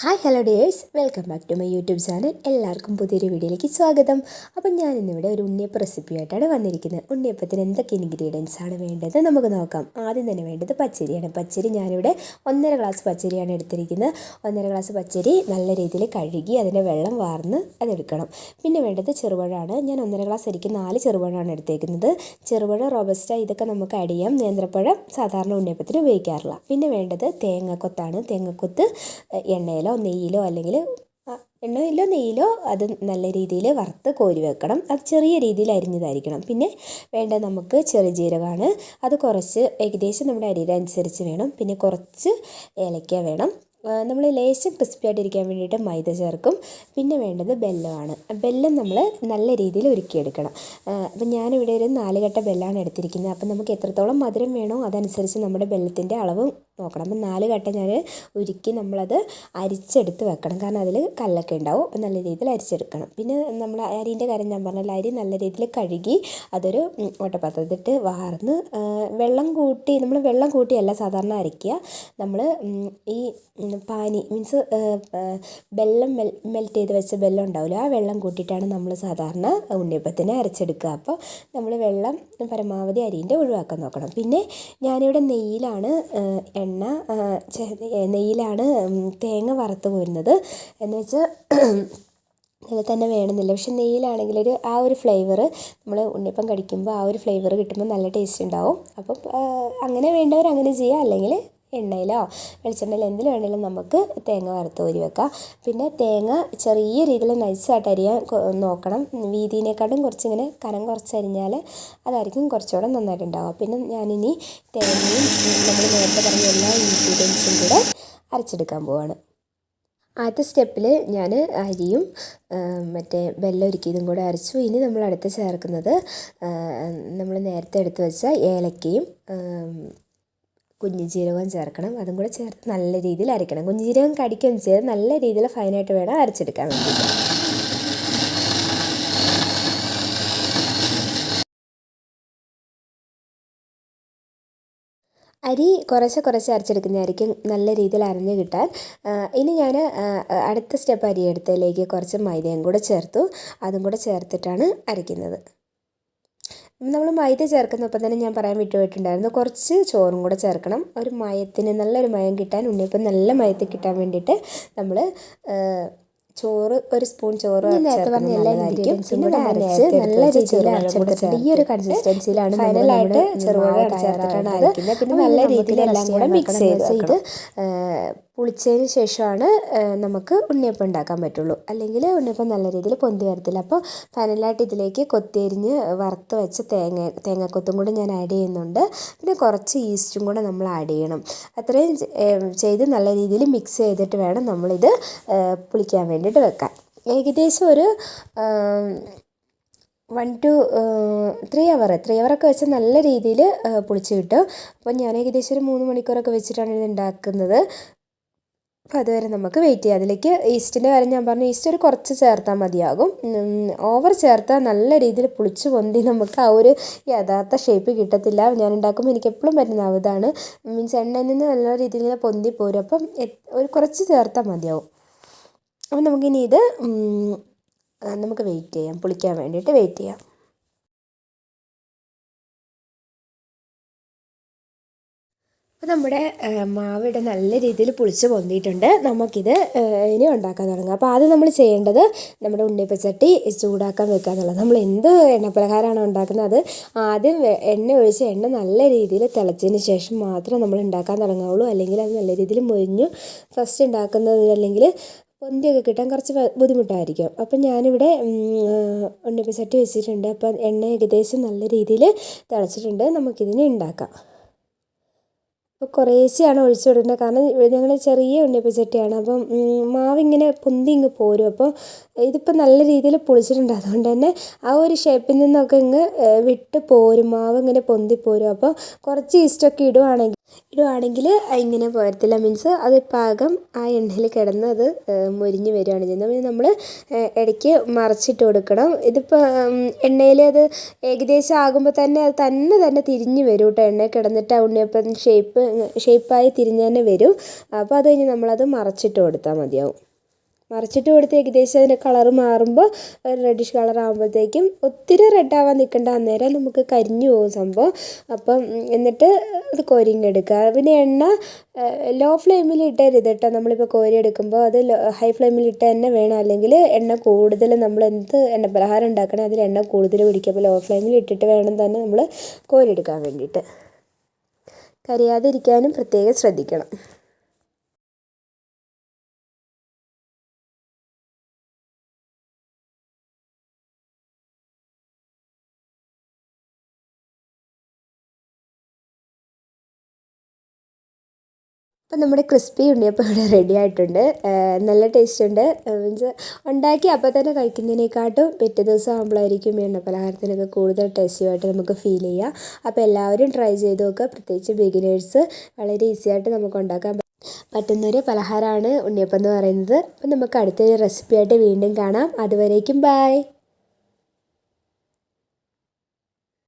Hi hello ഡേഴ്സ് welcome back to my YouTube channel. എല്ലാവർക്കും പുതിയൊരു വീഡിയോയിലേക്ക് സ്വാഗതം. അപ്പം ഞാൻ ഇന്നിവിടെ ഒരു ഉണ്ണിയപ്പം റെസിപ്പിയായിട്ടാണ് വന്നിരിക്കുന്നത്. ഉണ്ണിയപ്പത്തിന് എന്തൊക്കെ ഇൻഗ്രീഡിയൻസ് ആണ് വേണ്ടത് നമുക്ക് നോക്കാം. ആദ്യം തന്നെ വേണ്ടത് പച്ചരിയാണ്. പച്ചരി ഞാനിവിടെ ഒന്നര ഗ്ലാസ് പച്ചരിയാണ് എടുത്തിരിക്കുന്നത്. ഒന്നര ഗ്ലാസ് പച്ചരി നല്ല രീതിയിൽ കഴുകി അതിന്റെ വെള്ളം വാർന്ന് അതെടുക്കണം. പിന്നെ വേണ്ടത് ചെറുപഴമാണ്. ഞാൻ ഒന്നര ഗ്ലാസ് അരിക്ക് നാല് ചെറുപഴമാണ് എടുത്തേക്കുന്നത്. ചെറുപഴം റോബസ്റ്റ ഇതൊക്കെ നമുക്ക് ആഡ് ചെയ്യാം. നേന്ത്രപ്പഴം സാധാരണ ഉണ്ണിയപ്പത്തിന് ഉപയോഗിക്കാറില്ല. പിന്നെ വേണ്ടത് തേങ്ങക്കൊത്താണ്. തേങ്ങക്കൊത്ത് എണ്ണയിൽ എണ്ണയിലോ നെയ്യിലോ അല്ലെങ്കിൽ എണ്ണയിലോ നെയ്യിലോ അത് നല്ല രീതിയിൽ വറുത്ത് കോരി വെക്കണം. അത് ചെറിയ രീതിയിൽ അരിഞ്ഞതായിരിക്കണം. പിന്നെ വേണ്ട നമുക്ക് ചെറിയ ജീരകമാണ്. അത് കുറച്ച് ഏകദേശം നമ്മുടെ അരിയുടെ അനുസരിച്ച് വേണം. പിന്നെ കുറച്ച് ഏലക്ക വേണം. നമ്മൾ ലേശം ക്രിസ്പി ആയിട്ടിരിക്കാൻ വേണ്ടിയിട്ട് മൈദ ചേർക്കും. പിന്നെ വേണ്ടത് ബെല്ലമാണ്. ബെല്ലം നമ്മൾ നല്ല രീതിയിൽ ഒരുക്കിയെടുക്കണം അപ്പം ഞാനിവിടെ ഒരു നാലുകെട്ട കട്ട ബെല്ലാണ് എടുത്തിരിക്കുന്നത്. അപ്പം നമുക്ക് എത്രത്തോളം മധുരം വേണോ അതനുസരിച്ച് നമ്മുടെ ബെല്ലത്തിന്റെ അളവ് നോക്കണം. അപ്പം നാല് കട്ട ഞാൻ ഉരുക്കി നമ്മളത് അരിച്ചെടുത്ത് വെക്കണം. കാരണം അതിൽ കല്ലൊക്കെ ഉണ്ടാവും. അപ്പം നല്ല രീതിയിൽ അരിച്ചെടുക്കണം. പിന്നെ നമ്മൾ അരിന്റെ കാര്യം ഞാൻ പറഞ്ഞാൽ അരി നല്ല രീതിയിൽ കഴുകി അതൊരു ഓട്ടപാത്രത്തിട്ട് വാർന്ന് വെള്ളം കൂട്ടി നമ്മൾ വെള്ളം കൂട്ടിയല്ല സാധാരണ അരയ്ക്കുക. നമ്മൾ ഈ പാനി മീൻസ് മെൽ മെൽറ്റ് ചെയ്ത് വെച്ച വെള്ളം ഉണ്ടാവില്ല ആ വെള്ളം കൂട്ടിയിട്ടാണ് നമ്മൾ സാധാരണ ഉണ്ണിയപ്പത്തിന് അരച്ചെടുക്കുക. അപ്പോൾ നമ്മൾ വെള്ളം പരമാവധി അരിന്റെ ഒഴിവാക്കാൻ നോക്കണം. പിന്നെ ഞാനിവിടെ നെയ്യിലാണ് എണ്ണ നെയ്യിലാണ് തേങ്ങ വറുത്ത് പോരുന്നത് എന്ന് വെച്ചാൽ അതിൽ തന്നെ വേണമെന്നില്ല. പക്ഷെ നെയ്യിലാണെങ്കിൽ ഒരു ആ ഒരു ഫ്ലേവർ നമ്മൾ ഉണ്ണിയപ്പം കടിക്കുമ്പോൾ ആ ഒരു ഫ്ലേവർ കിട്ടുമ്പോൾ നല്ല ടേസ്റ്റ് ഉണ്ടാവും. അപ്പം അങ്ങനെ വേണ്ടവർ അങ്ങനെ ചെയ്യുക. അല്ലെങ്കിൽ എണ്ണയിലോ വെളിച്ചെണ്ണയിലോ എന്തിൽ വേണമെങ്കിലും നമുക്ക് തേങ്ങ വറുത്ത് കോരി വെക്കാം. പിന്നെ തേങ്ങ ചെറിയ രീതിയിൽ നൈസായിട്ട് അരിയാൻ നോക്കണം. വീതിയിനെക്കാട്ടും കുറച്ചിങ്ങനെ കനം കുറച്ചരിഞ്ഞാൽ അതായിരിക്കും കുറച്ചുകൂടെ നന്നായിട്ടുണ്ടാവുക. പിന്നെ ഞാനിനി തേങ്ങയും നമ്മൾ നേരത്തെ പറഞ്ഞ എല്ലാ ഇൻഗ്രീഡിയൻസും കൂടെ അരച്ചെടുക്കാൻ പോവാണ്. ആദ്യത്തെ സ്റ്റെപ്പിൽ ഞാൻ അരിയും മറ്റേ വെല്ലൊരുക്കിയതും കൂടെ അരച്ചു. ഇനി നമ്മൾ അടുത്ത് ചേർക്കുന്നത് നമ്മൾ നേരത്തെ എടുത്തു വെച്ച ഏലക്കയും കുഞ്ഞു ജീരകം ചേർക്കണം. അതും കൂടെ ചേർത്ത് നല്ല രീതിയിൽ അരയ്ക്കണം കുഞ്ഞു ജീരകം കടിക്കുകയും ചെയ്ത് നല്ല രീതിയിൽ ഫൈനായിട്ട് വേണം അരച്ചെടുക്കാൻ വേണ്ടിയിട്ട്. അരി കുറച്ച് കുറച്ച് അരച്ചെടുക്കുന്നതായിരിക്കും നല്ല രീതിയിൽ അരഞ്ഞു കിട്ടാൻ. ഇനി ഞാൻ അടുത്ത സ്റ്റെപ്പ് അരി എടുത്തതിലേക്ക് കുറച്ച് മൈദയും കൂടെ ചേർത്തു. അതും കൂടെ ചേർത്തിട്ടാണ് അരയ്ക്കുന്നത്. നമ്മൾ മൈദ ചേർക്കുന്നപ്പോൾ തന്നെ ഞാൻ പറയാൻ വിട്ടുപോയിട്ടുണ്ടായിരുന്നു. കുറച്ച് ചോറും കൂടെ ചേർക്കണം. ഒരു മയത്തിന് നല്ലൊരു മയം കിട്ടാൻ ഉണ്ണിയപ്പം നല്ല മയത്തിൽ കിട്ടാൻ വേണ്ടിയിട്ട് നമ്മൾ ചോറ് ഒരു സ്പൂൺ ചോറ് നേരത്തെ പറഞ്ഞ എല്ലാ ഇൻഗ്രീഡിയൻസും കൂടെ അരച്ച് നല്ല രീതിയിൽ അരച്ചെടുത്തിട്ടുണ്ട് ഈ ഒരു കൺസിസ്റ്റൻസിയിലാണ് ഫൈനലായിട്ട് ചെറുപഴം ചേർത്തിട്ടാണ് അരയ്ക്കുന്നത്. പിന്നെ നല്ല രീതിയിൽ എല്ലാം കൂടെ മിക്സ് ചെയ്ത് പുളിച്ചതിന് ശേഷമാണ് നമുക്ക് ഉണ്ണിയപ്പം ഉണ്ടാക്കാൻ പറ്റുള്ളൂ. അല്ലെങ്കിൽ ഉണ്ണിയപ്പം നല്ല രീതിയിൽ പൊന്തി വരത്തില്ല. അപ്പോൾ ഫൈനലായിട്ട് ഇതിലേക്ക് കൊത്തിയരിഞ്ഞ് വറുത്ത് വെച്ച തേങ്ങ തേങ്ങാക്കൊത്തും കൂടെ ഞാൻ ആഡ് ചെയ്യുന്നുണ്ട്. പിന്നെ കുറച്ച് ഈസ്റ്റും കൂടെ നമ്മൾ ആഡ് ചെയ്യണം. അത്രയും ചെയ്ത് നല്ല രീതിയിൽ മിക്സ് ചെയ്തിട്ട് വേണം നമ്മളിത് പുളിക്കാൻ വേണ്ടിയിട്ട് വെക്കാൻ. ഏകദേശം ഒരു one two three hour three അവറൊക്കെ വെച്ചാൽ നല്ല രീതിയിൽ പുളിച്ച് കിട്ടും. അപ്പോൾ ഞാൻ ഏകദേശം ഒരു മൂന്ന് മണിക്കൂറൊക്കെ വെച്ചിട്ടാണ് ഇത് ഉണ്ടാക്കുന്നത്. അപ്പോൾ അതുവരെ നമുക്ക് വെയിറ്റ് ചെയ്യാം. അതിലേക്ക് ഈസ്റ്റിന്റെ കാര്യം ഞാൻ പറഞ്ഞു ഈസ്റ്റ് ഒരു കുറച്ച് ചേർത്താൽ മതിയാകും. ഓവർ ചേർത്താൽ നല്ല രീതിയിൽ പുളിച്ച് പൊന്തി നമുക്ക് ആ ഒരു യഥാർത്ഥ ഷേപ്പ് കിട്ടത്തില്ല. ഞാൻ ഉണ്ടാക്കുമ്പോൾ എനിക്ക് എപ്പോഴും പറ്റുന്ന അവതാണ് മീൻസ് എണ്ണയിൽ നിന്ന് നല്ല രീതിയിൽ ഇങ്ങനെ പൊന്തി പോരും. അപ്പം ഒരു കുറച്ച് ചേർത്താൽ മതിയാവും. അപ്പം നമുക്കിനി ഇത് നമുക്ക് വെയിറ്റ് ചെയ്യാം. പുളിക്കാൻ വേണ്ടിയിട്ട് വെയിറ്റ് ചെയ്യാം. അപ്പോൾ നമ്മുടെ മാവ് ഇവിടെ നല്ല രീതിയിൽ പുളിച്ച് പൊന്തിയിട്ടുണ്ട്. നമുക്കിത് ഇനി ഉണ്ടാക്കാൻ തുടങ്ങാം. അപ്പോൾ ആദ്യം നമ്മൾ ചെയ്യേണ്ടത് നമ്മുടെ ഉണ്ണിപ്പച്ചട്ടി ചൂടാക്കാൻ വെക്കുക എന്നുള്ളത് നമ്മൾ എന്ത് എണ്ണപ്പലഹാരമാണ് ഉണ്ടാക്കുന്നത് ആദ്യം എണ്ണ ഒഴിച്ച് എണ്ണ നല്ല രീതിയിൽ തിളച്ചതിന് ശേഷം മാത്രം നമ്മൾ ഉണ്ടാക്കാൻ തുടങ്ങാവുള്ളൂ അല്ലെങ്കിൽ അത് നല്ല രീതിയിൽ മൊരിഞ്ഞു ഫസ്റ്റ് ഉണ്ടാക്കുന്നത് അല്ലെങ്കിൽ പൊന്തിയൊക്കെ കിട്ടാൻ കുറച്ച് ബുദ്ധിമുട്ടായിരിക്കും. അപ്പം ഞാനിവിടെ ഉണ്ണിപ്പച്ചട്ടി വെച്ചിട്ടുണ്ട്. അപ്പം എണ്ണ ഏകദേശം നല്ല രീതിയിൽ തിളച്ചിട്ടുണ്ട്. നമുക്കിതിനെ ഉണ്ടാക്കാം. അപ്പോൾ കുറേശ്ശെയാണ് ഒഴിച്ചു കൊടുക്കുന്നത്. കാരണം ഞങ്ങൾ ചെറിയ ഉണ്ണിയപ്പച്ചട്ടിയാണ്. അപ്പം മാവിങ്ങനെ പൊന്തി ഇങ്ങ് പോരും. അപ്പോൾ ഇതിപ്പോൾ നല്ല രീതിയിൽ പൊളിച്ചിട്ടുണ്ട്. അതുകൊണ്ട് തന്നെ ആ ഒരു ഷേപ്പിൽ നിന്നൊക്കെ ഇങ്ങ് വിട്ട് പോരും. മാവ് ഇങ്ങനെ പൊന്തി പോരും. അപ്പോൾ കുറച്ച് ഈസ്റ്റൊക്കെ ഇടുവാണെങ്കിൽ ഇടുവാണെങ്കിൽ ഇങ്ങനെ പോരത്തില്ല മീൻസ് അത് പാകം ആ എണ്ണയിൽ കിടന്ന് അത് മൊരിഞ്ഞ് വരികയാണ് ചെയ്യുന്നത്. പിന്നെ നമ്മൾ ഇടയ്ക്ക് മറിച്ചിട്ട് കൊടുക്കണം. ഇതിപ്പോൾ എണ്ണയിൽ അത് ഏകദേശം ആകുമ്പോൾ തന്നെ അത് തന്നെ തന്നെ തിരിഞ്ഞ് വരും കേട്ടോ എണ്ണയിൽ കിടന്നിട്ട് ആ ഉണ്ണിയപ്പം ഷേപ്പ് ഷേപ്പായി തിരിഞ്ഞ് തന്നെ വരും. അപ്പോൾ അത് കഴിഞ്ഞ് നമ്മളത് മറിച്ചിട്ട് കൊടുത്താൽ മതിയാവും. മറിച്ചിട്ട് കൊടുത്ത് ഏകദേശം അതിന്റെ കളറ് മാറുമ്പോൾ ഒരു റെഡിഷ് കളർ ആകുമ്പോഴത്തേക്കും ഒത്തിരി റെഡ് ആവാൻ നിൽക്കണ്ട. അന്നേരം നമുക്ക് കരിഞ്ഞു പോകും സംഭവം. അപ്പം എന്നിട്ട് അത് കോരിങ്ങെടുക്കുക പിന്നെ എണ്ണ ലോ ഫ്ലെയിമിൽ ഇട്ടരുത് കേട്ടോ നമ്മളിപ്പോൾ കോരി എടുക്കുമ്പോൾ അത് ഹൈ ഫ്ലെയിമിൽ ഇട്ട് തന്നെ വേണം. അല്ലെങ്കിൽ എണ്ണ കൂടുതൽ നമ്മൾ എന്ത് എണ്ണ പലഹാരം ഉണ്ടാക്കണേ അതിൽ എണ്ണ കൂടുതൽ പിടിക്കുക. അപ്പോൾ ലോ ഫ്ലെയിമിൽ ഇട്ടിട്ട് വേണം തന്നെ നമ്മൾ കോരി എടുക്കാൻ വേണ്ടിയിട്ട്. കരിയാതിരിക്കാനും പ്രത്യേകം ശ്രദ്ധിക്കണം. അപ്പം നമ്മുടെ ക്രിസ്പി ഉണ്ണിയപ്പം ഇവിടെ റെഡി ആയിട്ടുണ്ട്. നല്ല ടേസ്റ്റ് ഉണ്ട്. മീൻസ് ഉണ്ടാക്കി അപ്പോൾ തന്നെ കഴിക്കുന്നതിനേക്കാട്ടും പിറ്റേ ദിവസം ആകുമ്പോഴായിരിക്കും എണ്ണ പലഹാരത്തിനൊക്കെ കൂടുതൽ ടേസ്റ്റീവായിട്ട് നമുക്ക് ഫീൽ ചെയ്യുക അപ്പോൾ എല്ലാവരും ട്രൈ ചെയ്ത് നോക്കുക. പ്രത്യേകിച്ച് ബിഗിനേഴ്സ് വളരെ ഈസി ആയിട്ട് നമുക്ക് ഉണ്ടാക്കാൻ പറ്റുന്നൊരു പലഹാരമാണ് ഉണ്ണിയപ്പം എന്ന് പറയുന്നത്. അപ്പം നമുക്ക് അടുത്തൊരു റെസിപ്പിയായിട്ട് വീണ്ടും കാണാം. അതുവരേക്കും ബായ്